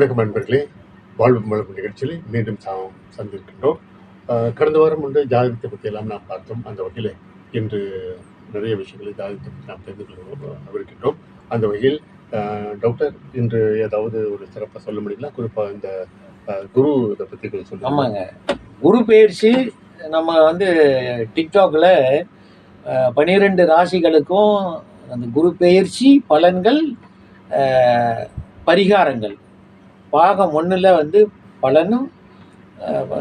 வணக்கம் நண்பர்களே. வாழ்வு வளர்ப்பு நிகழ்ச்சியில் மீண்டும் சா- சந்திருக்கின்றோம் கடந்த வாரம் உண்டு ஜாதகத்தை பற்றி எல்லாம் நாம் பார்த்தோம். அந்த வகையில் இன்று நிறைய விஷயங்களை ஜாதகத்தை பற்றி நாம் தெரிந்து கொள்ள இருக்கின்றோம் அந்த வகையில் டாக்டர் இன்று ஏதாவது ஒரு சிறப்பாக சொல்ல முடியுங்களா? குறிப்பாக இந்த குரு இதை பற்றி கொஞ்சம் சொல்லுங்க. ஆமாங்க. குரு பயிற்சி நம்ம வந்து டிக்டாக்ல பனிரெண்டு ராசிகளுக்கும் அந்த குரு பெயர்ச்சி பலன்கள் பரிகாரங்கள். பாகம் ஒன்றில் வந்து பலனும்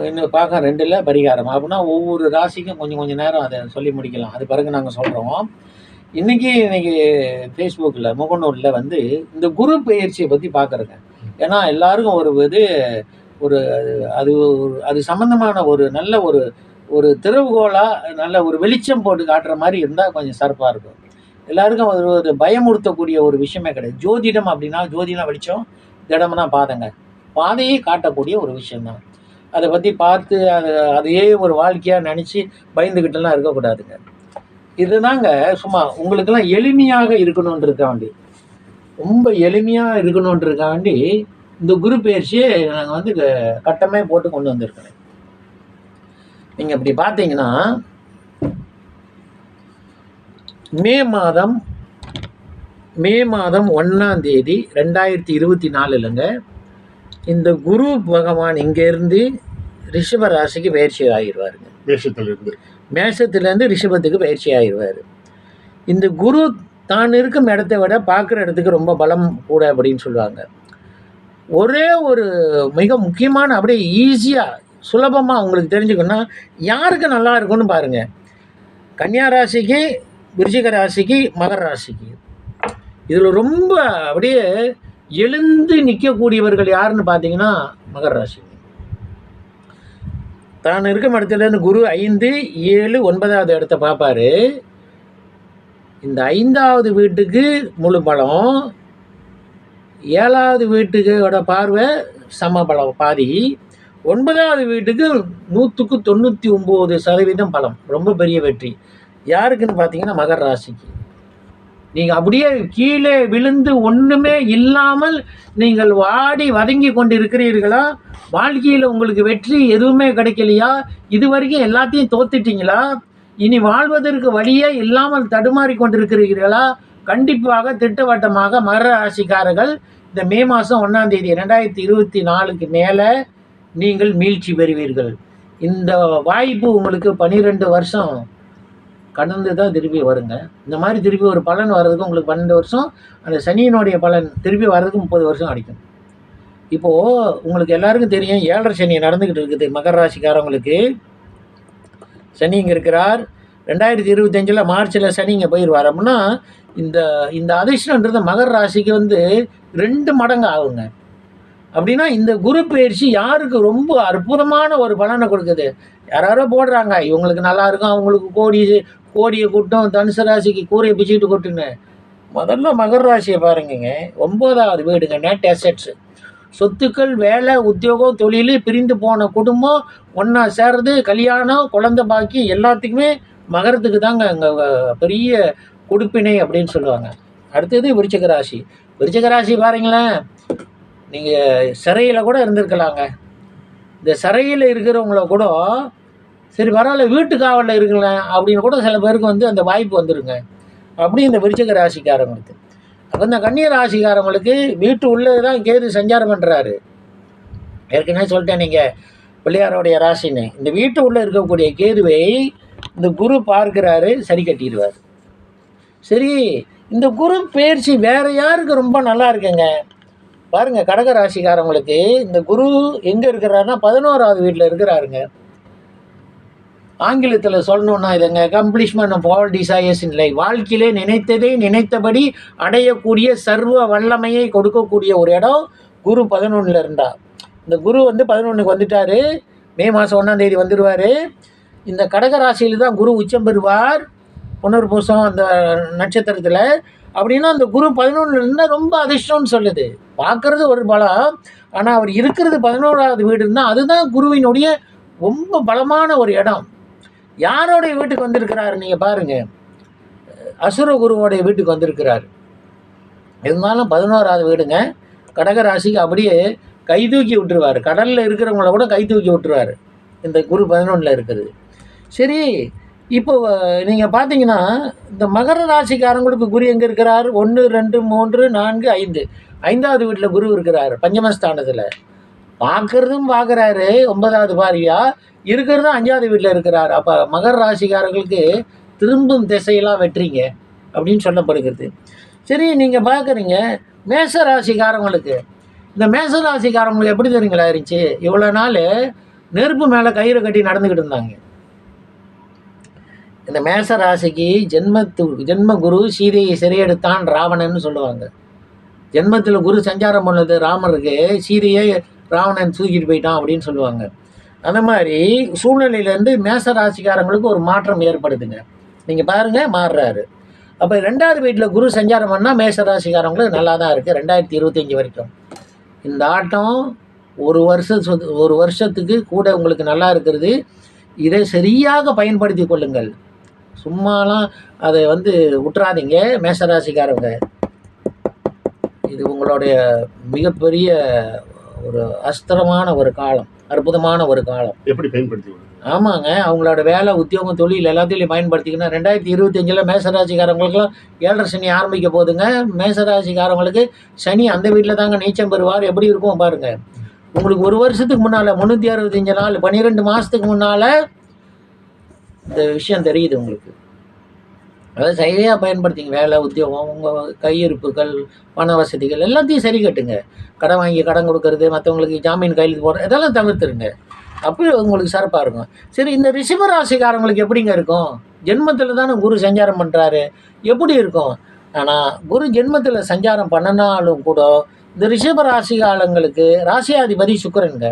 இன்னும் பாகம் ரெண்டில் பரிகாரம். அப்படின்னா ஒவ்வொரு ராசிக்கும் கொஞ்சம் கொஞ்சம் நேரம் அதை சொல்லி முடிக்கலாம். அது பிறகு நாங்கள் சொல்கிறோம் இன்னைக்கு இன்றைக்கி ஃபேஸ்புக்கில் முகநூலில் வந்து இந்த குரு பயிற்சியை பற்றி பார்க்குறேங்க ஏன்னா எல்லாருக்கும் ஒரு இது ஒரு அது ஒரு- அது சம்மந்தமான ஒரு நல்ல ஒரு ஒரு திறவுகோலாக நல்ல ஒரு வெளிச்சம் போட்டு காட்டுற மாதிரி இருந்தால் கொஞ்சம் சிறப்பாக இருக்கும். எல்லாருக்கும் ஒரு ஒரு பயமுறுத்தக்கூடிய ஒரு விஷயமே கிடையாது. ஜோதிடம் அப்படின்னா ஜோதிடம் வெளிச்சம் திடம்னா பாதைங்க பாதையை காட்டக்கூடிய ஒரு விஷயந்தான் அதை பற்றி பார்த்து அது அதையே ஒரு வாழ்க்கையாக நினச்சி பயந்துக்கிட்டுலாம் இருக்கக்கூடாதுங்க. இதுதாங்க சும்மா உங்களுக்கெல்லாம் எளிமையாக இருக்கணுன்றதுக்காண்டி ரொம்ப எளிமையாக இருக்கணுன்றதுக்காண்டி இந்த குரு பயிற்சியை நாங்கள் வந்து க- கட்டமே போட்டு கொண்டு வந்திருக்கிறேன். நீங்கள் இப்படி பார்த்தீங்கன்னா மே மாதம் மே மாதம் ஒன்றாம் தேதி ரெண்டாயிரத்தி இருபத்தி நாலுலங்க இந்த குரு பகவான் இங்கேருந்து ரிஷப ராசிக்கு பயிற்சி ஆகிடுவாருங்க. மேஷத்திலிருந்து. மேஷத்துலேருந்து ரிஷபத்துக்கு பயிற்சி ஆகிடுவார். இந்த குரு தான் இருக்கும் இடத்த விட பார்க்குற இடத்துக்கு ரொம்ப பலம் கூட அப்படின்னு சொல்லுவாங்க. ஒரே ஒரு மிக முக்கியமான அப்படியே ஈஸியாக சுலபமாக உங்களுக்கு தெரிஞ்சுக்கணும்னா யாருக்கு நல்லா இருக்கும்னு பாருங்கள் கன்னியா ராசிக்கு விருச்சிக ராசிக்கு மகர ராசிக்கு. இதில் ரொம்ப அப்படியே எழுந்து நிற்கக்கூடியவர்கள் யாருன்னு பார்த்தீங்கன்னா மகர ராசி. தான் இருக்கும் இடத்துலேருந்து குரு ஐந்து ஏழு ஒன்பதாவது இடத்த பார்ப்பாரு இந்த ஐந்தாவது வீட்டுக்கு முழு பலம். ஏழாவது வீட்டுக்கோட பார்வை சம பலம் பாதி. ஒன்பதாவது வீட்டுக்கு நூற்றுக்கு தொண்ணூற்றி ஒம்பது சதவீதம் பலம் ரொம்ப பெரிய வெற்றி. யாருக்குன்னு பார்த்தீங்கன்னா மகர ராசிக்கு. நீங்கள் அப்படியே கீழே விழுந்து ஒன்றுமே இல்லாமல் நீங்கள் வாடி வதங்கி கொண்டு இருக்கிறீர்களா வாழ்க்கையில் உங்களுக்கு வெற்றி எதுவுமே கிடைக்கலையா? இது வரைக்கும் எல்லாத்தையும் தோத்துட்டீங்களா? இனி வாழ்வதற்கு வழியே இல்லாமல் தடுமாறி கொண்டிருக்கிறீர்களா? கண்டிப்பாக திட்டவட்டமாக மகர ராசிக்காரர்கள் இந்த மே மாதம் ஒன்றாம் தேதி ரெண்டாயிரத்தி இருபத்தி நாலுக்கு மேலே நீங்கள் மீழ்ச்சி பெறுவீர்கள். இந்த வாய்ப்பு உங்களுக்கு பன்னிரெண்டு வருஷம் கடந்து தான் திருப்பி வருங்க. இந்த மாதிரி திருப்பி ஒரு பலன் வர்றதுக்கு உங்களுக்கு பன்னெண்டு வருஷம் அந்த சனியினுடைய பலன் திருப்பி வர்றதுக்கு முப்பது வருஷம் அடிக்கும். இப்போது உங்களுக்கு எல்லாருக்கும் தெரியும் ஏழரை சனி நடந்துக்கிட்டு இருக்குது மகர ராசிக்காரவங்களுக்கு. சனி இங்கே இருக்கிறார். ரெண்டாயிரத்தி இருபத்தஞ்சில் மார்ச்சில் சனி இங்கே போயிடுவார் அப்படின்னா இந்த இந்த அதிர்ஷ்டன்றது மகர ராசிக்கு வந்து ரெண்டு மடங்கு ஆகுங்க. அப்படின்னா இந்த குரு பயிற்சி யாருக்கு ரொம்ப அற்புதமான ஒரு பலனை கொடுக்குது? யாராரோ போடுறாங்க இவங்களுக்கு நல்லா இருக்கும் அவங்களுக்கு கோடி கோடியை கூட்டம் தனுசு ராசிக்கு கூரையை பிச்சுக்கிட்டு கொட்டுன்னு. முதல்ல மகர ராசியை பாருங்கங்க. ஒன்பதாவது வீடுங்க நெட் அசெட்ஸ் சொத்துக்கள் வேலை உத்தியோகம் தொழில் பிரிந்து போன குடும்பம் ஒன்றா சேர்றது கல்யாணம் குழந்த பாக்கி எல்லாத்துக்குமே மகரத்துக்கு தாங்க அங்கே பெரிய கொடுப்பினை அப்படின்னு சொல்லுவாங்க. அடுத்தது விருச்சக ராசி. விருச்சக ராசி பாருங்களேன். நீங்கள் சிறையில் கூட இருந்திருக்கலாங்க. இந்த சிறையில் இருக்கிறவங்கள கூட சரி பரவாயில்ல வீட்டு காவலில் இருக்கலாம் அப்படின்னு கூட சில பேருக்கு வந்து அந்த வாய்ப்பு வந்துருங்க. அப்படி இந்த விருச்சக ராசிக்காரங்களுக்கு. அப்போ இந்த கன்னிய ராசிக்காரங்களுக்கு வீட்டு உள்ளே தான் கேது சஞ்சாரம் பண்ணுறாரு ஏற்கனவே சொல்லிட்டேன் நீங்கள் பிள்ளையாரோடைய ராசின்னு. இந்த வீட்டு உள்ளே இருக்கக்கூடிய கேதுவை இந்த குரு பார்க்கிறாரு சரி கட்டிடுவார். சரி இந்த குரு பயிற்சி வேறு யாருக்கு ரொம்ப நல்லா இருக்குங்க? பாருங்க கடக ராசிக்காரங்களுக்கு இந்த குரு எங்கே இருக்கிறாருன்னா பதினோராவது வீட்டில் இருக்கிறாருங்க. ஆங்கிலத்தில் சொல்லணும்னா இதுங்க accomplishment of all desires in life வாழ்க்கையிலே நினைத்ததை நினைத்தபடி அடையக்கூடிய சர்வ வல்லமையை கொடுக்கக்கூடிய ஒரு இடம் குரு பதினொன்றில் இருந்தார். இந்த குரு வந்து பதினொன்றுக்கு வந்துட்டார். மே மாதம் ஒன்றாம் தேதி வந்துடுவார் இந்த கடக ராசியில் தான் குரு உச்சம் பெறுவார். புனர்பூசம் அந்த நட்சத்திரத்தில். அப்படின்னா அந்த குரு பதினொன்றுல இருந்தால் ரொம்ப அதிர்ஷ்டம்னு சொல்லுது. பார்க்கறது ஒரு பலம். ஆனால் அவர் இருக்கிறது பதினோராவது வீடு இருந்தால் அதுதான் குருவினுடைய ரொம்ப பலமான ஒரு இடம். யாரோடைய வீட்டுக்கு வந்திருக்கிறாரு நீங்கள் பாருங்கள் அசுர குருவோடைய வீட்டுக்கு வந்திருக்கிறார். இருந்தாலும் பதினோராவது வீடுங்க. கடக ராசிக்கு அப்படியே கை தூக்கி விட்டுருவார். கடலில் இருக்கிறவங்கள கூட கை தூக்கி விட்டுருவார். இந்த குரு பதினொன்றில் இருக்கிறது சரி இப்போ நீங்கள் பார்த்தீங்கன்னா இந்த மகர ராசிக்காரங்களுக்கு குரு எங்கே இருக்கிறார்? ஒன்று ரெண்டு மூன்று நான்கு ஐந்து. ஐந்தாவது வீட்டில் குரு இருக்கிறார் பஞ்சமஸ்தானத்தில். பார்க்கறதும் பார்க்குறாரு ஒன்பதாவது பாரியா? இருக்கிறதும் அஞ்சாவது வீட்டில் இருக்கிறார். அப்போ மகர ராசிக்காரர்களுக்கு திரும்பும் திசையெல்லாம் வெற்றிங்க அப்படின்னு சொல்லப்படுகிறது. சரி நீங்கள் பார்க்குறீங்க மேச ராசிக்காரங்களுக்கு இந்த மேச ராசிக்காரங்களுக்கு எப்படி தெரியுங்களா இருந்துச்சு? இவ்வளோ நாள் நெருப்பு மேலே கயிறு கட்டி நடந்துக்கிட்டு இருந்தாங்க. இந்த மேச ராசிக்கு ஜென்மத்து ஜென்ம குரு சீதையை சிறையெடுத்தான் ராவணன்னு சொல்லுவாங்க. ஜென்மத்தில் குரு சஞ்சாரம் பண்ணது ராமருக்கு சீதையை ராவணன் தூக்கிட்டு போயிட்டான் அப்படின்னு சொல்லுவாங்க. அந்த மாதிரி சூழ்நிலையிலேருந்து மேச ராசிக்காரங்களுக்கு ஒரு மாற்றம் ஏற்படுதுங்க. நீங்கள் பாருங்கள் மாறுறாரு. அப்போ ரெண்டாவது வீட்டில் குரு சஞ்சாரம் பண்ணால் மேச ராசிக்காரங்களுக்கு நல்லா தான் இருக்குது ரெண்டாயிரத்தி இருபத்தஞ்சி வரைக்கும். இந்த ஆட்டம் ஒரு வருஷம் ஒரு வருஷத்துக்கு கூட உங்களுக்கு நல்லா இருக்கிறது. இதை சரியாக பயன்படுத்தி கொள்ளுங்கள். சும்மாலாம் அதை வந்து விட்டுறாதீங்க மேசராசிக்காரங்க இது உங்களுடைய மிகப்பெரிய ஒரு அஸ்திரமான ஒரு காலம் அற்புதமான ஒரு காலம். எப்படி பயன்படுத்தி? ஆமாங்க அவங்களோட வேலை உத்தியோகம் தொழில் எல்லாத்தையும் பயன்படுத்திக்கணும் ரெண்டாயிரத்தி இருபத்தஞ்சில் மேசராசிக்காரங்களுக்குலாம் ஏழரை சனி ஆரம்பிக்க போகுதுங்க மேசராசிக்காரங்களுக்கு சனி அந்த வீட்டில் தாங்க நீச்சம் பெறுவார். எப்படி இருக்கும் பாருங்க. உங்களுக்கு ஒரு வருஷத்துக்கு முன்னால் முந்நூற்றி அறுபத்தஞ்சு நாள் பன்னிரெண்டு மாதத்துக்கு முன்னால் இந்த விஷயம் தெரியுது உங்களுக்கு. அதாவது சரியாக பயன்படுத்திங்க. வேலை உத்தியோகம் உங்கள் கையிருப்புகள் பண வசதிகள் எல்லாத்தையும் சரி கட்டுங்க. கடன் வாங்கி கடன் கொடுக்கறது மற்றவங்களுக்கு ஜாமீன் கையில் போடுறது இதெல்லாம் தவிர்த்துருங்க. அப்போ உங்களுக்கு சிறப்பாக இருக்கும். சரி இந்த ரிஷப ராசிக்காரங்களுக்கு எப்படிங்க இருக்கும்? ஜென்மத்தில் தானே குரு சஞ்சாரம் பண்ணுறாரு எப்படி இருக்கும்? ஆனால் குரு ஜென்மத்தில் சஞ்சாரம் பண்ணினாலும் கூட இந்த ரிஷப ராசிகாலங்களுக்கு ராசியாதிபதி சுக்கிரனுங்க.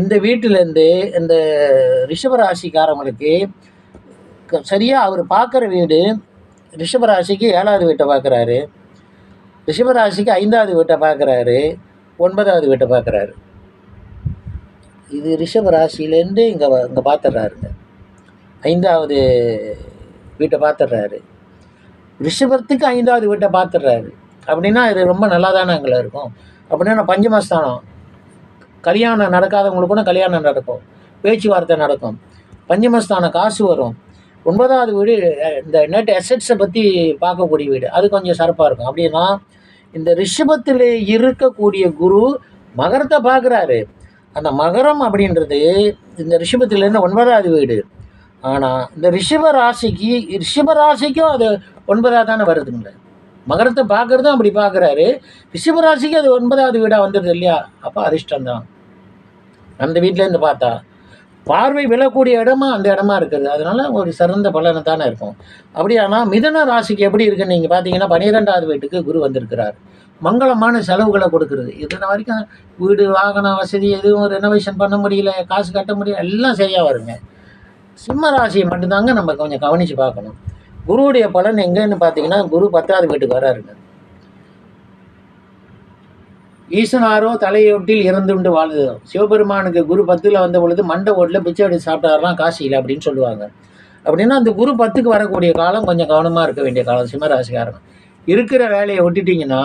இந்த வீட்டிலேருந்து இந்த ரிஷப ராசிக்காரங்களுக்கு சரியாக அவர் பார்க்குற வீடு ரிஷபராசிக்கு ஏழாவது வீட்டை பார்க்குறாரு. ரிஷபராசிக்கு ஐந்தாவது வீட்டை பார்க்குறாரு. ஒன்பதாவது வீட்டை பார்க்குறாரு. இது ரிஷப ராசியிலேருந்து இங்கே இங்கே பார்த்துட்றாருங்க ஐந்தாவது வீட்டை பார்த்துட்றாரு ரிஷபத்துக்கு ஐந்தாவது வீட்டை பார்த்துட்றாரு அப்படின்னா இது ரொம்ப நல்லா தானே அங்கே இருக்கும். அப்படின்னா பஞ்சமஸ்தானம். கல்யாணம் நடக்காதவங்களுக்கு கூட கல்யாணம் நடக்கும். பேச்சுவார்த்தை நடக்கும். பஞ்சமஸ்தானம் காசு வரும். ஒன்பதாவது வீடு இந்த நெட் அசெட்ஸை பற்றி பார்க்கக்கூடிய வீடு. அது கொஞ்சம் சிறப்பாக இருக்கும். அப்படின்னா இந்த ரிஷபத்தில் இருக்கக்கூடிய குரு மகரத்தை பார்க்குறாரு. அந்த மகரம் அப்படின்றது இந்த ரிஷபத்திலேருந்து ஒன்பதாவது வீடு. ஆனால் இந்த ரிஷப ராசிக்கு ரிஷப ராசிக்கும் அது ஒன்பதாவது தானே வருதுங்களே. மகரத்தை பார்க்குறதும் அப்படி பார்க்குறாரு. ரிஷப ராசிக்கு அது ஒன்பதாவது வீடாக வந்துடுது இல்லையா? அப்போ அதிர்ஷ்டம் தான் அந்த வீட்டிலேருந்து பார்த்தா பார்வை விழக்கூடிய இடமா அந்த இடமா இருக்குது. அதனால ஒரு சிறந்த பலனை தானே இருக்கும். அப்படியானா மிதன ராசிக்கு எப்படி இருக்குன்னு நீங்கள் பார்த்தீங்கன்னா பன்னிரெண்டாவது வீட்டுக்கு குரு வந்திருக்கிறார். மங்களமான செலவுகளை கொடுக்குறது. இது வரைக்கும் வீடு வாகன வசதி எதுவும் ரெனோவேஷன் பண்ண முடியல காசு கட்ட முடியல எல்லாம் சரியாக வருங்க. சிம்ம ராசியை மட்டும்தாங்க நம்ம கொஞ்சம் கவனித்து பார்க்கணும். குருவுடைய பலன் எங்கேன்னு பார்த்தீங்கன்னா குரு பத்தாவது வீட்டுக்கு வராருங்க. ஈசனாரோ தலையொட்டில் இறந்துண்டு வாழுது சிவபெருமானுக்கு குரு பத்தில் வந்த பொழுது மண்டை ஓட்டில் பிச்சை எடுத்து சாப்பிட்டாரெல்லாம் காசியில் அப்படின்னு சொல்லுவாங்க. அப்படின்னா அந்த குரு பத்துக்கு வரக்கூடிய காலம் கொஞ்சம் கவனமாக இருக்க வேண்டிய காலம் சிம்மராசிக்காரன் இருக்கிற வேலையை விட்டுட்டீங்கன்னா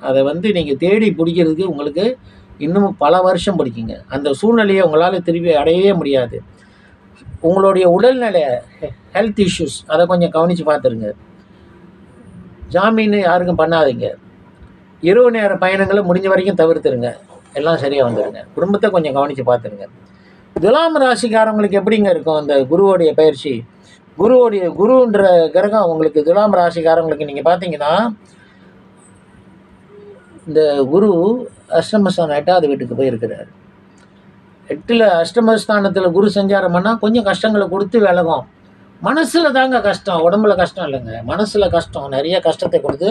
அதை வந்து நீங்கள் தேடி பிடிக்கிறதுக்கு உங்களுக்கு இன்னும் பல வருஷம் பிடிக்குங்க. அந்த சூழ்நிலையை உங்களால் திருப்பி அடையவே முடியாது. உங்களுடைய உடல்நிலை ஹெல்த் இஷ்யூஸ் அதை கொஞ்சம் கவனித்து பார்த்துருங்க. ஜாமீன் யாருக்கும் பண்ணாதீங்க. இரவு நேர பயணங்களை முடிஞ்ச வரைக்கும் தவிர்த்துருங்க. எல்லாம் சரியாக வந்துடுங்க குடும்பத்தை கொஞ்சம் கவனித்து பார்த்துருங்க. துலாம் ராசிக்காரங்களுக்கு எப்படிங்க இருக்கும் அந்த குருவோடைய பயிற்சி? குருவோடைய குருன்ற கிரகம் உங்களுக்கு துலாம் ராசிக்காரங்களுக்கு நீங்கள் பார்த்தீங்கன்னா இந்த குரு அஷ்டமஸ்தானம் எட்டாவது வீட்டுக்கு போயிருக்கிறார். எட்டில் அஷ்டமஸ்தானத்தில் குரு சஞ்சாரம் பண்ணால் கொஞ்சம் கஷ்டங்களை கொடுத்து விலகும். மனசில் தாங்க கஷ்டம் உடம்புல கஷ்டம் இல்லைங்க. மனசில் கஷ்டம் நிறைய கஷ்டத்தை கொடுத்து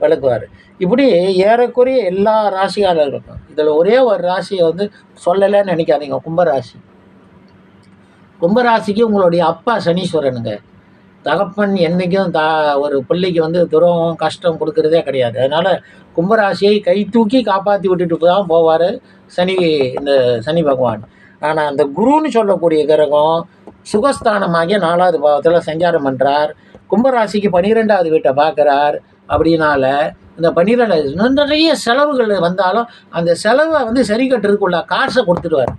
விளக்குவார். இப்படி ஏறக்குறைய எல்லா ராசியாளர்களுக்கும் இதில் ஒரே ஒரு ராசியை வந்து சொல்லலைன்னு நினைக்காதீங்க. கும்பராசி. கும்பராசிக்கு உங்களுடைய அப்பா சனீஸ்வரனுங்க. தகப்பன் என்றைக்கும் தா ஒரு பிள்ளைக்கு வந்து துரோகம் கஷ்டம் கொடுக்கறதே கிடையாது. அதனால் கும்பராசியை கை தூக்கி காப்பாற்றி விட்டுட்டு தான் போவார் சனி இந்த சனி பகவான். ஆனால் அந்த குருன்னு சொல்லக்கூடிய கிரகம் சுகஸ்தானமாகிய நாலாவது பாவத்தில் சஞ்சாரம் பண்ணுறார் கும்பராசிக்கு பன்னிரெண்டாவது வீட்டை பார்க்குறார். அப்படின்னால இந்த பன்னிரெண்டு நிறைய செலவுகள் வந்தாலும் அந்த செலவை வந்து சரி கட்டுறதுக்குள்ள காசை கொடுத்துடுவார்.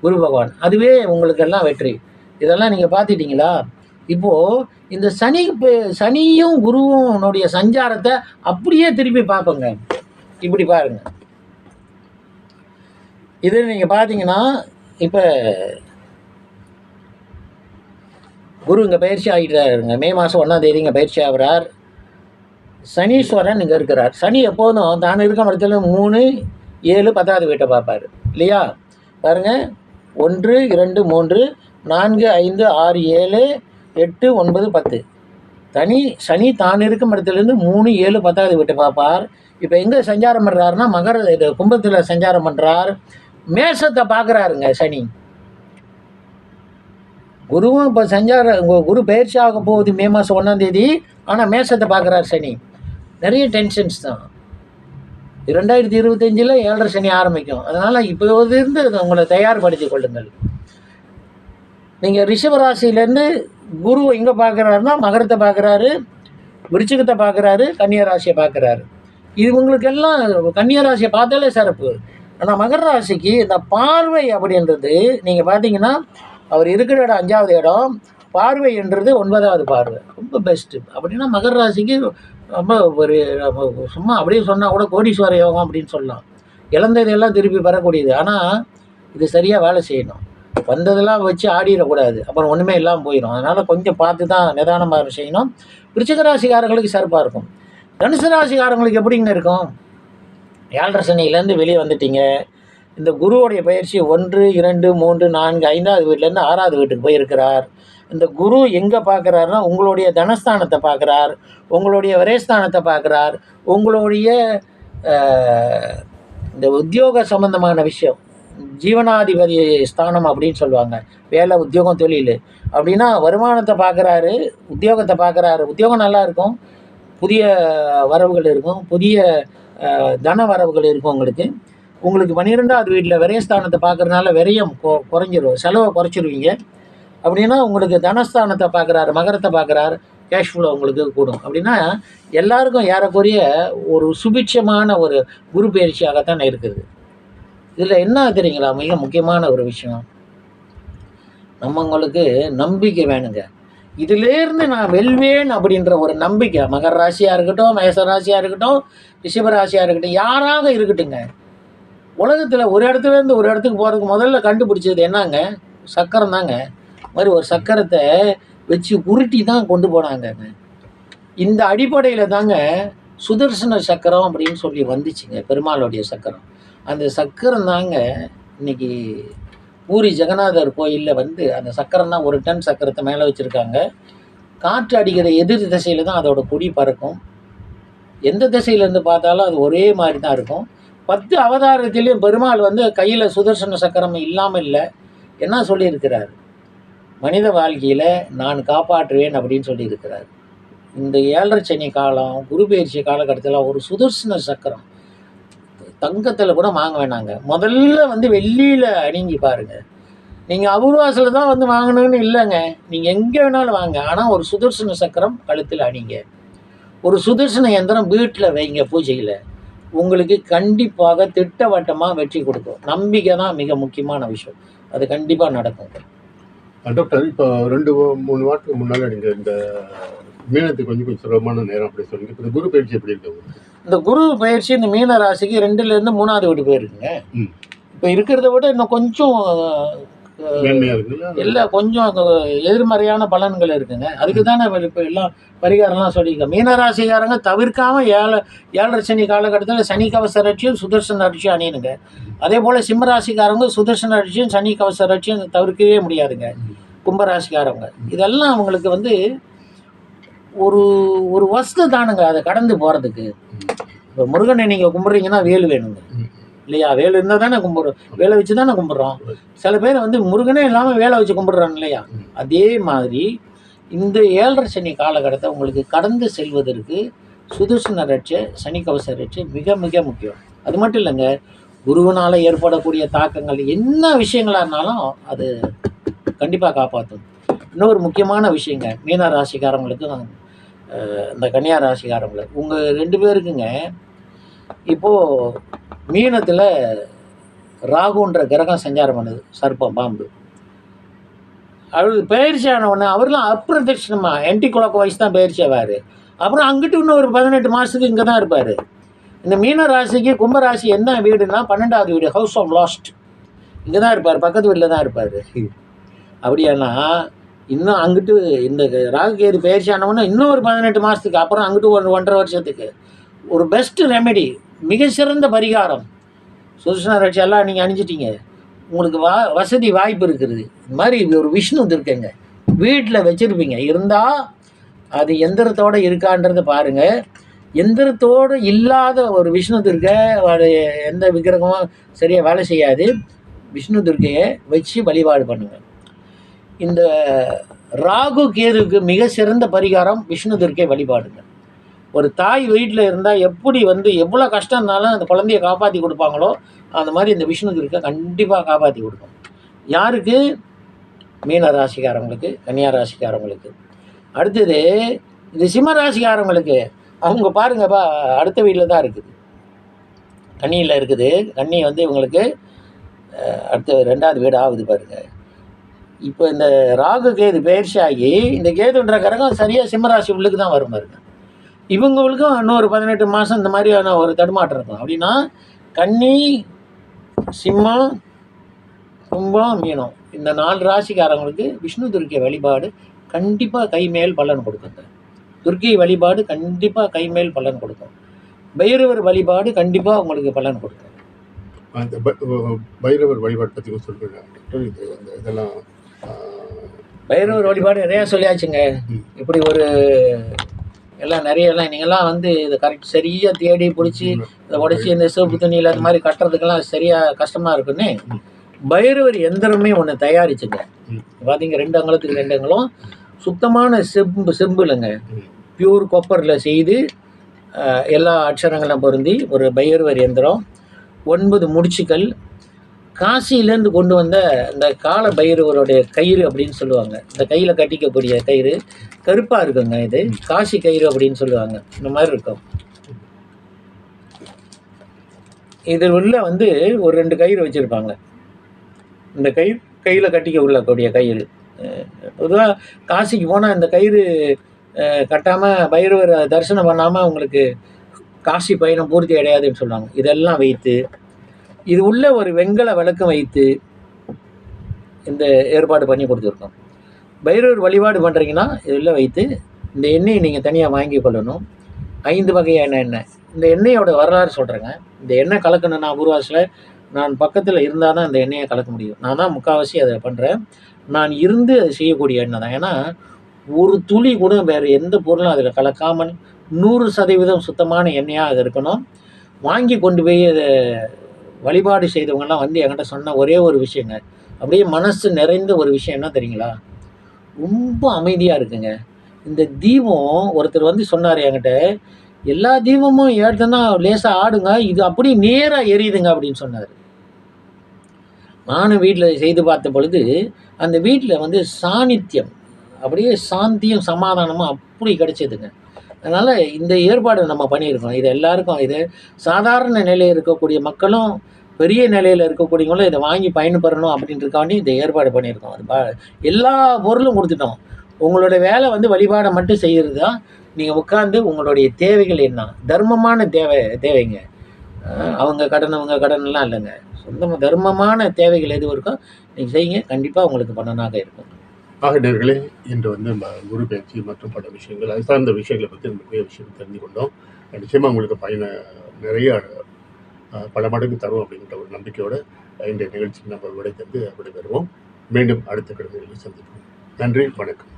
குரு பகவான் அதுவே உங்களுக்கு எல்லாம் வெற்றி. இதெல்லாம் நீங்கள் பார்த்துட்டீங்களா? இப்போது இந்த சனி பே- சனியும் குருவனுடைய சஞ்சாரத்தை அப்படியே திருப்பி பார்ப்போங்க. இப்படி பாருங்கள் இது நீங்கள் பார்த்தீங்கன்னா இப்போ குரு இங்கே பயிற்சி ஆகிட்டாருங்க மே மாதம் ஒன்றாம் தேதி இங்கே பயிற்சி ஆகிறார். சனீஸ்வரன் இங்கே இருக்கிறார். சனி எப்போதும் தான் இருக்க இடத்துல மூணு ஏழு பத்தாவது வீட்டை பார்ப்பார். இல்லையா? பாருங்க. ஒன்று இரண்டு மூன்று நான்கு ஐந்து ஆறு ஏழு எட்டு ஒன்பது பத்து. தனி சனி தான் இருக்கும் இடத்துலேருந்து மூணு ஏழு பத்தாவது வீட்டை பார்ப்பார். இப்போ எங்கே சஞ்சாரம் பண்ணுறாருன்னா மகர இது கும்பத்தில் சஞ்சாரம் பண்ணுறார் மேசத்தை பார்க்குறாருங்க சனி. குருவும் இப்போ சஞ்சார உங்கள் குரு பயிற்சி ஆக போகுது மே மாதம் ஒன்றாம் தேதி. ஆனால் மேசத்தை பார்க்குறாரு சனி. நிறைய டென்ஷன்ஸ் தான். ரெண்டாயிரத்தி இருபத்தஞ்சில் ஏழரை சனி ஆரம்பிக்கும். அதனால் இப்போதிருந்து உங்களை தயார்படுத்தி கொள்ளுங்கள். நீங்கள் ரிஷபராசிலேருந்து குரு எங்கே பார்க்குறாருன்னா மகரத்தை பார்க்குறாரு விருச்சிகத்தை பார்க்குறாரு கன்னியராசியை பார்க்குறாரு. இது உங்களுக்கெல்லாம் கன்னியராசியை பார்த்தாலே சிறப்பு. ஆனால் மகர ராசிக்கு இந்த பார்வை அப்படின்றது நீங்கள் பார்த்தீங்கன்னா அவர் இருக்கிற இடம் அஞ்சாவது இடம் பார்வை என்றது ஒன்பதாவது பார்வை. ரொம்ப பெஸ்ட்டு அப்படின்னா மகர ராசிக்கு ரொம்ப ஒரு சும்மா அப்படியே சொன்னால் கூட கோடீஸ்வர யோகம் அப்படின்னு சொல்லலாம். இழந்ததெல்லாம் திருப்பி பெறக்கூடியது. ஆனால் இது சரியாக வேலை செய்யணும். வந்ததெல்லாம் வச்சு ஆடிடக்கூடாது. அப்புறம் ஒன்றுமே இல்லாமல் போயிடும் அதனால் கொஞ்சம் பார்த்து தான் நிதானமாக செய்யணும். விருச்சிக ராசிக்காரங்களுக்கு சிறப்பாக இருக்கும். தனுசு ராசிக்காரங்களுக்கு எப்படிங்க இருக்கும்? ஏழரை சனியிலேருந்து வெளியே வந்துட்டீங்க. இந்த குருவுடைய பயிற்சி ஒன்று இரண்டு மூன்று நான்கு ஐந்தாவது வீட்டிலேருந்து ஆறாவது வீட்டுக்கு போயிருக்கிறார். இந்த குரு எங்கே பார்க்குறாருன்னா உங்களுடைய தனஸ்தானத்தை பார்க்குறார். உங்களுடைய வரைஸ்தானத்தை பார்க்குறார். உங்களுடைய இந்த உத்தியோக சம்பந்தமான விஷயம் ஜீவனாதிபதி ஸ்தானம் அப்படின்னு சொல்லுவாங்க. வேலை உத்தியோகம் தொழில் அப்படின்னா வருமானத்தை பார்க்குறாரு உத்தியோகத்தை பார்க்குறாரு. உத்தியோகம் நல்லா இருக்கும். புதிய வரவுகள் இருக்கும். புதிய தன வரவுகள் இருக்கும் உங்களுக்கு. உங்களுக்கு பன்னிரெண்டாவது வீட்டில் விரயஸ்தானத்தை பார்க்குறதுனால விரயம் கொ குறைஞ்சிரும். செலவை குறைச்சிருவீங்க. அப்படின்னா உங்களுக்கு தனஸ்தானத்தை பார்க்குறாரு மகரத்தை பார்க்குறாரு கேஷ் ஃப்ளோ உங்களுக்கு கூடும். அப்படின்னா எல்லாருக்கும் ஏறக்குறைய ஒரு சுபிட்சமான ஒரு குரு பயிற்சியாகத்தான் இருக்குது. இதில் என்ன தெரியுங்களா? மிக முக்கியமான ஒரு விஷயம். நம்மங்களுக்கு நம்பிக்கை வேணுங்க. இதிலேருந்து நான் வெல்வேன் அப்படின்ற ஒரு நம்பிக்கை. மகர ராசியாக இருக்கட்டும் மேச ராசியாக இருக்கட்டும் ரிஷப ராசியாக இருக்கட்டும் யாராக இருக்கட்டுங்க உலகத்தில் ஒரு இடத்துல இருந்து ஒரு இடத்துக்கு போகிறதுக்கு முதல்ல கண்டுபிடிச்சது என்னங்க? சக்கரம் தாங்க. மாதிரி ஒரு சக்கரத்தை வச்சு உருட்டி தான் கொண்டு போனாங்கங்க. இந்த அடிப்படையில் தாங்க சுதர்சன சக்கரம் அப்படின்னு சொல்லி வந்துச்சுங்க பெருமாளுடைய சக்கரம். அந்த சக்கரம் தாங்க இன்னைக்கு பூரி ஜெகநாதர் கோயிலில் வந்து அந்த சக்கரம் தான் ஒரு டன் சக்கரத்தை மேலே வச்சுருக்காங்க. காற்று அடிக்கிற எதிர் திசையில் தான் அதோட கொடி பறக்கும். எந்த திசையிலேருந்து பார்த்தாலும் அது ஒரே மாதிரி தான் இருக்கும். பத்து அவதாரத்திலையும் பெருமாள் வந்து கையில் சுதர்சன சக்கரம் இல்லாமல் இல்லை. என்ன சொல்லியிருக்கிறார்? மனித வாழ்க்கையில் நான் காப்பாற்றுவேன் அப்படின்னு சொல்லியிருக்கிறார். இந்த ஏழரை சனி காலம் குரு பயிற்சி காலகட்டத்தில் ஒரு சுதர்சன சக்கரம் தங்கத்தில் கூட வாங்க வேணாங்க. முதல்ல வந்து வெள்ளியில் அணிங்கி பாருங்கள் நீங்கள் அபூர்வாசில் தான் வந்து வாங்கணும்னு இல்லைங்க. நீங்கள் எங்கே வேணாலும் வாங்க. ஆனால் ஒரு சுதர்சன சக்கரம் கழுத்தில் அணிங்க. ஒரு சுதர்சன எந்திரம் வீட்டில் வைங்க பூஜையில். உங்களுக்கு கண்டிப்பாக திட்டவட்டமாக வெற்றி கொடுக்கும் நம்பிக்கை தான் மிக முக்கியமான விஷயம் அது கண்டிப்பாக நடக்கும் டாக்டர் இப்போ ரெண்டு மூணு வாரத்துக்கு முன்னால் நீங்கள் இந்த மீனத்துக்கு கொஞ்சம் கொஞ்சம் சுலபமான நேரம் அப்படி சொன்னீங்க இப்போ இந்த குரு பயிற்சி எப்படி இருக்கு? இந்த குரு பயிற்சி இந்த மீன ராசிக்கு ரெண்டுலேருந்து மூணாவது வீட்டு போயிருக்குங்க. இப்போ இருக்கிறத விட இன்னும் கொஞ்சம் இல்லை கொஞ்சம் எதிர்மறையான பலன்கள் இருக்குங்க. அதுக்கு தானே இப்போ எல்லாம் பரிகாரம்லாம் சொல்லியிருக்கேன் மீனராசிக்காரங்க தவிர்க்காம ஏழை ஏழரை சனி காலகட்டத்தில் சனி கவச ரட்சியும் சுதர்சன ரட்சியும் அணியணுங்க. அதே போல் சிம்மராசிக்காரங்க சுதர்சன ரட்சியும் சனி கவச ரட்சியும் தவிர்க்கவே முடியாதுங்க. கும்பராசிக்காரங்க இதெல்லாம் அவங்களுக்கு வந்து ஒரு ஒரு வஸ்து தானுங்க. அதை கடந்து போகிறதுக்கு இப்போ முருகனை நீங்கள் கும்பிட்றீங்கன்னா வேல் வேணுங்க. இல்லையா? வேலை இருந்தால் தானே கும்பிட்றோம். வேலை வச்சு தானே கும்பிட்றோம். சில பேர் வந்து முருகனே இல்லாமல் வேலை வச்சு கும்பிட்றாங்க இல்லையா? அதே மாதிரி இந்த ஏழரை சனி காலகட்டத்தை உங்களுக்கு கடந்து செல்வதற்கு சுதர்சன ரட்சை சனி கவச ரட்சை மிக மிக முக்கியம். அது மட்டும் இல்லைங்க குருவனால் ஏற்படக்கூடிய தாக்கங்கள் என்ன விஷயங்களாக இருந்தாலும் அது கண்டிப்பாக காப்பாற்றும் இன்னொரு முக்கியமான விஷயங்க மீன ராசிக்காரங்களுக்கு இந்த கன்னியா ராசிக்காரங்களுக்கு. உங்கள் ரெண்டு பேருக்குங்க இப்போது மீனத்தில் ராகுன்ற கிரகம் சஞ்சாரம் பண்ணுது சர்ப்பம் பாம்பு. அவரு பயிற்சி ஆன அவர்லாம் அப்பிரதட்சிணமாக என்டி குழக்க வயசு தான் பயிற்சி ஆவார். அப்புறம் அங்கிட்டு இன்னும் ஒரு பதினெட்டு மாதத்துக்கு இங்கே தான் இருப்பார். இந்த மீன ராசிக்கு கும்பராசி என்ன வீடுனா பன்னெண்டாவது வீடு ஹவுஸ் ஆஃப் லாஸ்ட் இங்கே தான் இருப்பார் பக்கத்து வீட்டில் தான் இருப்பார். அப்படியானா இன்னும் அங்கிட்டு இந்த ராகுகேது பயிற்சி ஆனவொன்னே இன்னும் ஒரு பதினெட்டு மாதத்துக்கு அப்புறம் அங்கிட்டு ஒன்று ஒன்றரை வருஷத்துக்கு. ஒரு பெஸ்ட் ரெமெடி மிக சிறந்த பரிகாரம். சுதர்சன ரட்சி எல்லாம் நீங்கள் அணிஞ்சிட்டீங்க. உங்களுக்கு வா வசதி வாய்ப்பு இருக்குது. இந்த மாதிரி ஒரு விஷ்ணு இருக்குங்க வீட்டில் வச்சுருப்பீங்க. இருந்தால் அது எந்திரத்தோடு இருக்கான்றதை பாருங்கள் எந்திரத்தோடு இல்லாத ஒரு விஷ்ணு துர்க்கை எந்த விக்கிரகமும் சரியாக வேலை செய்யாது. விஷ்ணு துர்க்கையை வச்சு வழிபாடு பண்ணுங்கள் இந்த ராகு கேதுக்கு மிக சிறந்த பரிகாரம் விஷ்ணு துர்க்கை வழிபாடுங்க. ஒரு தாய் வீட்டில் இருந்தால் எப்படி வந்து எவ்வளோ கஷ்டம் இருந்தாலும் அந்த குழந்தைய காப்பாற்றி கொடுப்பாங்களோ அந்த மாதிரி இந்த விஷ்ணு துர்க்கை கண்டிப்பாக காப்பாற்றி கொடுக்கும். யாருக்கு? மீன ராசிக்காரவங்களுக்கு கன்னியா ராசிக்காரவங்களுக்கு அடுத்தது இந்த சிம்ம ராசிக்காரவங்களுக்கு அவங்க பாருங்கப்பா அடுத்த வீட்டில் தான் இருக்குது. கண்ணியில் இருக்குது. கண்ணி வந்து இவங்களுக்கு அடுத்த ரெண்டாவது வீடு ஆகுது பாருங்க. இப்போ இந்த ராகு கேது பயிற்சி ஆகி இந்த கேதுன்ற கரகம் சரியாக சிம்மராசி உள்ளுக்கு தான் வரும் பாருங்கள் இவங்களுக்கும் இன்னொரு பதினெட்டு மாதம் இந்த மாதிரியான ஒரு தடுமாற்றம் இருக்கும். அப்படின்னா கன்னி சிம்மம் கும்பம் மீனம். இந்த நாலு ராசிக்காரங்களுக்கு விஷ்ணு துர்க்கை வழிபாடு கண்டிப்பாக கைமேல் பலன் கொடுக்குங்க துர்க்கை வழிபாடு கண்டிப்பாக கைமேல் பலன் கொடுக்கும். பைரவர் வழிபாடு கண்டிப்பாக உங்களுக்கு பலன் கொடுக்கும். அந்த பைரவர் வழிபாடு பற்றி அந்த இதெல்லாம் பைரவர் வழிபாடு நிறையா சொல்லியாச்சுங்க. இப்படி ஒரு எல்லாம் நிறைய எல்லாம் நீங்கள்லாம் வந்து இதை கரெக்ட் சரியாக தேடி பிடிச்சி இதை உடச்சி இந்த சிவப்பு துணியில் அது மாதிரி கட்டுறதுக்கெல்லாம் சரியாக கஷ்டமாக இருக்குன்னு. பைரவர் எந்திரமே ஒன்று தயாரிச்சுங்க. பார்த்தீங்க ரெண்டு அங்கலத்துக்கு ரெண்டு அங்கலம் சுத்தமான செம்பு செம்புலங்க. பியூர் கொப்பரில் செய்து எல்லா அக்ஷரங்களும் பொருந்தி ஒரு பைரவர் எந்திரம் ஒன்பது முடிச்சுக்கள் காசியிலேருந்து கொண்டு வந்த இந்த கால பைரவருடைய கயிறு அப்படின்னு சொல்லுவாங்க. இந்த கையில் கட்டிக்கக்கூடிய கயிறு கருப்பாக இருக்குங்க இது. காசி கயிறு அப்படின்னு சொல்லுவாங்க. இந்த மாதிரி இருக்கும். இதில் உள்ள வந்து ஒரு ரெண்டு கயிறு வச்சுருப்பாங்க. இந்த கயிறு கையில் கட்டிக்க உள்ளக்கூடிய கயிறு. பொதுவாக காசிக்கு போனால் இந்த கயிறு கட்டாமல் பைரவர் தரிசனம் பண்ணாமல் உங்களுக்கு காசி பயணம் பூர்த்தி அடையாதுன்னு சொல்லுவாங்க. இதெல்லாம் வைத்து இது உள்ள ஒரு வெண்கல விளக்கம் வைத்து இந்த ஏற்பாடு பண்ணி கொடுத்துருக்கோம். பைரவர் வழிபாடு பண்ணுறீங்கன்னா இதில் வைத்து இந்த எண்ணெயை நீங்கள் தனியாக வாங்கி கொள்ளணும். ஐந்து வகையான எண்ணெய். இந்த எண்ணெயோட வரலாறு சொல்கிறேங்க இந்த எண்ணெய் கலக்கணும் நான் பூர்வாசில் நான் பக்கத்தில் இருந்தால் தான் இந்த எண்ணெயை கலக்க முடியும். நான் தான் முக்கால்வாசி அதை பண்ணுறேன் நான் இருந்து அதை செய்யக்கூடிய எண்ணெய் தான். ஏன்னா ஒரு துளி கூட வேறு எந்த பொருளும் அதில் கலக்காமல் நூறு சதவீதம் சுத்தமான எண்ணெயாக அது இருக்கணும். வாங்கி கொண்டு போய் அதை வழிபாடு செய்தவங்கெல்லாம் வந்து என்கிட்ட சொன்ன ஒரே ஒரு விஷயங்க. அப்படியே மனசு நிறைந்த ஒரு விஷயம் என்ன தெரியுங்களா? ரொம்ப அமைதியாக இருக்குங்க. இந்த தீபம் ஒருத்தர் வந்து சொன்னார் என்கிட்ட எல்லா தீபமும் ஏற்றுனா லேசாக ஆடுங்க இது அப்படியே நேராக எரியுதுங்க அப்படின்னு சொன்னார். நானும் வீட்டில் செய்து பார்த்த பொழுது அந்த வீட்டில் வந்து சாநித்தியம் அப்படியே சாந்தியும் சமாதானமும் அப்படி கிடைச்சதுங்க. அதனால் இந்த ஏற்பாடு நம்ம பண்ணியிருக்கோம். இது எல்லாருக்கும் இது சாதாரண நிலையில் இருக்கக்கூடிய மக்களும் பெரிய நிலையில் இருக்கக்கூடியவங்களும் இதை வாங்கி பயன்பெறணும் அப்படின்றக்காண்டி இந்த ஏற்பாடு பண்ணியிருக்கோம். அது பா எல்லா பொருளும் கொடுத்துட்டோம். உங்களோட வேலை வந்து வழிபாடை மட்டும் செய்கிறது தான் நீங்கள் உட்காந்து உங்களுடைய தேவைகள் என்ன? தர்மமான தேவை தேவைங்க. அவங்க கடன் அவங்க கடன்லாம் இல்லைங்க. சொந்தமாக தர்மமான தேவைகள் எதுவும் இருக்கோ நீங்கள் செய்யுங்க. கண்டிப்பாக உங்களுக்கு பண்ணனாக இருக்கும். ஆகினர்களே இன்று வந்து நம்ம குரு பயிற்சி மற்றும் பல விஷயங்கள் அது சார்ந்த விஷயங்களை பற்றி நம்ம நிறைய விஷயம் தெரிஞ்சு கொண்டோம். நிச்சயமாக உங்களுக்கு பயனை நிறைய பல மடங்கு தரும் அப்படிங்கிற ஒரு நம்பிக்கையோடு இந்த நிகழ்ச்சிக்கு நம்ம விடை தந்து விடைபெறுவோம். மீண்டும் அடுத்த கடமைகளில் சந்திப்போம். நன்றி வணக்கம்.